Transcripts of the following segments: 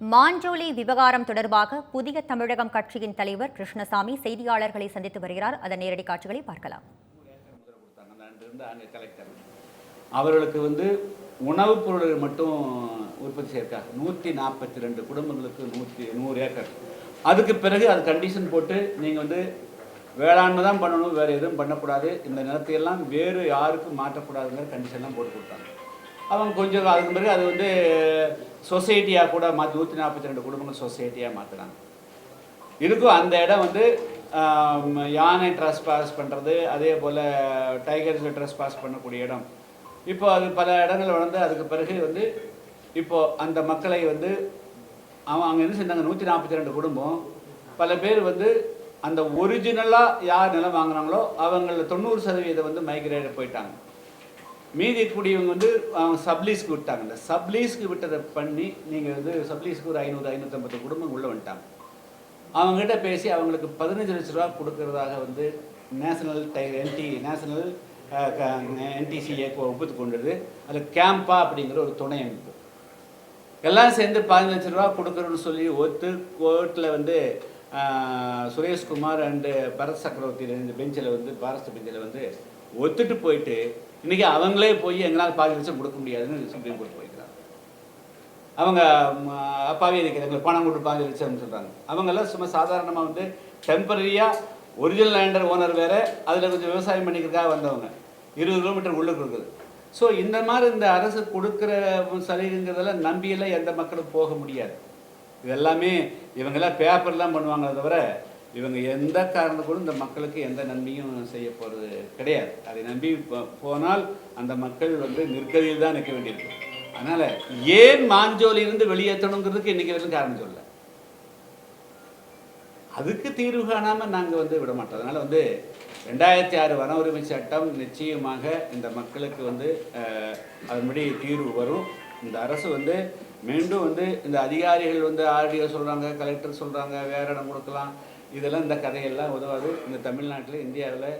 மாஞ்சோலி விவகாரம் தொடர்பாக புதிய தமிழகம் கட்சியின் தலைவர் கிருஷ்ணசாமி செய்தியாளர்களை சந்தித்து வருகிறார். அதன் நேரடி காட்சிகளை பார்க்கலாம். கலெக்டர் அவர்களுக்கு வந்து உணவுப் பொருள்கள் மட்டும் உற்பத்தி செய்யிருக்காங்க நூற்றி நாற்பத்தி ரெண்டு குடும்பங்களுக்கு நூற்றி நூறு ஏக்கர். அதுக்கு பிறகு அது கண்டிஷன் போட்டு நீங்கள் வந்து வேளாண்மை தான் பண்ணணும் வேறு எதுவும் பண்ணக்கூடாது. இந்த நிலத்தையெல்லாம் வேறு யாருக்கும் மாற்றக்கூடாதுங்கிற கண்டிஷன்லாம் போட்டு கொடுத்தாங்க. அவங்க கொஞ்சம் அதுக்கு பிறகு அது வந்து சொசைட்டியாக கூட மாற்றி நூற்றி நாற்பத்தி ரெண்டு குடும்பங்கள் சொசைட்டியாக மாற்றினாங்க இருக்கும் அந்த இடம் வந்து யானை ட்ரெஸ் பாஸ் பண்ணுறது அதே போல் டைகர்ஸ் ட்ரெஸ் பாஸ் பண்ணக்கூடிய இடம். இப்போ அது பல இடங்கள் வளர்ந்து அதுக்கு பிறகு வந்து இப்போ அந்த மக்களை வந்து அவன் அங்கே என்ன செஞ்சாங்க நூற்றி நாற்பத்தி ரெண்டு குடும்பம். பல பேர் வந்து அந்த ஒரிஜினலாக யார் நிலம் வாங்குனாங்களோ அவங்கள தொண்ணூறு சதவீதம் வந்து மைக்ரேட் போயிட்டாங்க. மீதி கூடியவங்க வந்து அவங்க சப்லீஸ்க்கு விட்டாங்க. இந்த சப்லீஸ்க்கு விட்டதை பண்ணி நீங்கள் வந்து சப்லீஸ்க்கு ஒரு ஐநூறு ஐநூற்றம்பது குடும்பம் உள்ளே வந்துட்டாங்க. அவங்ககிட்ட பேசி அவங்களுக்கு பதினஞ்சு லட்ச ரூபா கொடுக்கறதாக வந்து நேஷனல் டை என்டி நேஷனல் என்டிசிஏ ஒப்புத்து கொண்டது. அது கேம்பா அப்படிங்கிற ஒரு துணை அமைப்பு. எல்லாம் சேர்ந்து பதினஞ்சு லட்ச ரூபா கொடுக்குறோன்னு சொல்லி ஒத்து கோர்ட்டில் வந்து சுரேஷ்குமார் அண்டு பரத் சக்கரவர்த்தி ரெண்டு பெஞ்சில் வந்து பாரஸ்ட் பெஞ்சில் வந்து ஒத்துட்டு போயிட்டு இன்னைக்கு அவங்களே போய் எங்களால் பாதி லட்சம் கொடுக்க முடியாதுன்னு சுப்ரீம் கோர்ட் போய்க்கிறாங்க. அவங்க ம், அப்பாவே இருக்கிறாங்க பணம் கொடுத்து பாதி லட்சம்னு சொல்கிறாங்க அவங்கெல்லாம் சும்மா சாதாரணமாக வந்து டெம்பரரியாக ஒரிஜினல் லேண்டர் ஓனர் வேறு அதில் கொஞ்சம் விவசாயம் பண்ணிக்கிறதுக்காக வந்தவங்க. இருபது கிலோமீட்டர் உள்ளே கொடுக்குது ஸோ இந்த மாதிரி இந்த அரசு கொடுக்குற சலுகைங்கிறதெல்லாம் நம்பியெல்லாம் எந்த மக்களும் போக முடியாது. இது எல்லாமே இவங்கெல்லாம் பேப்பர்லாம் பண்ணுவாங்களே தவிர இவங்க எந்த காரணம் கூட இந்த மக்களுக்கு எந்த நன்மையும் செய்ய போகிறது கிடையாது. அதை நம்பி போனால் அந்த மக்கள் வந்து நிற்கதியில் தான் நிற்க வேண்டியிருக்கு. அதனால் ஏன் மாஞ்சோலியிலிருந்து வெளியேற்றணுங்கிறதுக்கு இன்றைக்கி வரைக்கும் காரணம் சொல்ல அதுக்கு தீர்வு காணாமல் நாங்கள் வந்து விட மாட்டோம். அதனால் வந்து ரெண்டாயிரத்தி ஆறு வன உரிமை சட்டம் நிச்சயமாக இந்த மக்களுக்கு வந்து அதன்படி தீர்வு வரும். இந்த அரசு வந்து மீண்டும் வந்து இந்த அதிகாரிகள் வந்து ஆர்டிஓ சொல்கிறாங்க கலெக்டர் சொல்கிறாங்க வேற இடம் கொடுக்கலாம். இதெல்லாம் இந்த கதையெல்லாம் உதவாது. இந்த தமிழ்நாட்டில் இந்தியாவில்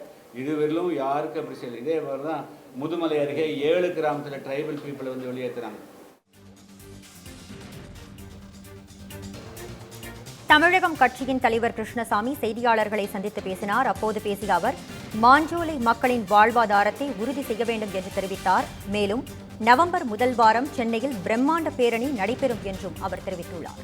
இதுவரையிலும் யாருக்கும் அப்படி செய்யல. இதே மாதிரி தான் முதுமலை அருகே ஏழு கிராமத்தில் ட்ரைபல் பீப்புளை வந்து வெளியேற்றுறாங்க தமிழகம் கட்சியின் தலைவர் கிருஷ்ணசாமி செய்தியாளர்களை சந்தித்து பேசினார். அப்போது பேசிய அவர் மாஞ்சோலை மக்களின் வாழ்வாதாரத்தை உறுதி செய்ய வேண்டும் என்று தெரிவித்தார். மேலும் நவம்பர் முதல் வாரம் சென்னையில் பிரம்மாண்ட பேரணி நடைபெறும் என்றும் அவர் தெரிவித்துள்ளார்.